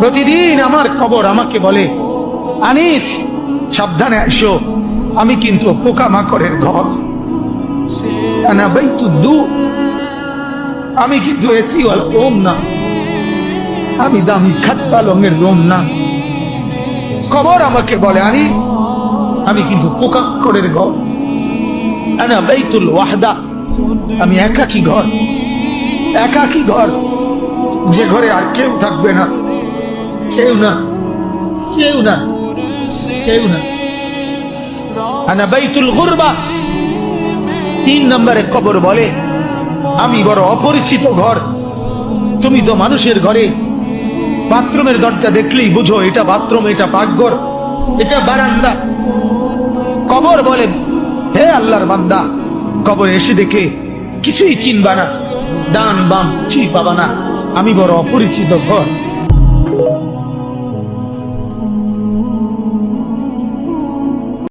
প্রতিদিন আমার খবর আমাকে বলে, আনিস, সাবধানে আসো। আমি কিন্তু পোকামাকড়ের ঘর। আনা দু। আমি কিন্তু এসি রোম না। আমি দামি খাট পালঙের রোম না। খবর আমাকে বলে, আনিস, আমি কিন্তু পোকামাকড়ের ঘর। আনা বাইতুল ওয়াহদা। আমি একাকি ঘর। একাকি ঘর। যে ঘরে আর কেউ থাকবে না। কেউ না। কেউ না। কেউ না। আনা বাইতুল গুরবা। তিন নম্বরে কবর বলে, আমি বড় অপরিচিত ঘর। তুমি তো মানুষের ঘরে। বাথরুমের দরজা দেখলেই বুঝো, এটা বাথরুম, এটা পাকঘর, এটা বারান্দা। কবর বলেন হে আল্লাহর বান্দা, কবর এসে দেখে কিছুই চিনবা না। ডান বাম কিছুই পাবা না আমি বড় অপরিচিত ঘর।